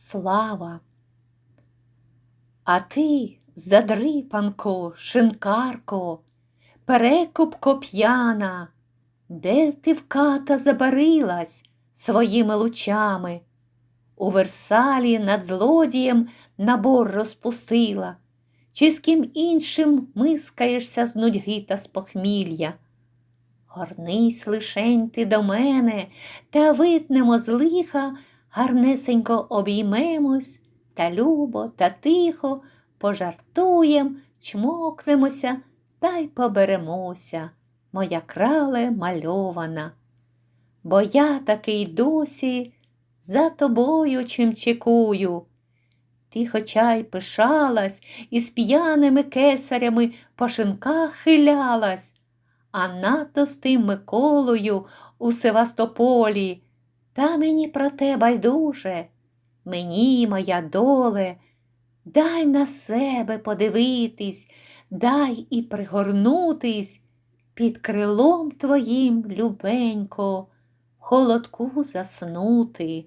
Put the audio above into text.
слава. А ти, задрипанко, шинкарко, перекупко п'яна, де ти в ката забарилась своїми лучами? У Версалі над злодієм набор розпустила, чи з ким іншим мискаєшся з нудьги та з похмілля? Горнись лишень ти до мене, та витнемо з лиха, гарнесенько обіймемось, та любо, та тихо пожартуєм, чмокнемося та й поберемося, моя крале мальована. Бо я такий досі за тобою чим чекую. Ти хоча й пишалась і з п'яними кесарями по шинках хилялась, а надто з тим Миколою у Севастополі. Та мені про те байдуже, мені, моя доле, дай на себе подивитись, дай і пригорнутись під крилом твоїм, любенько, холодку заснути.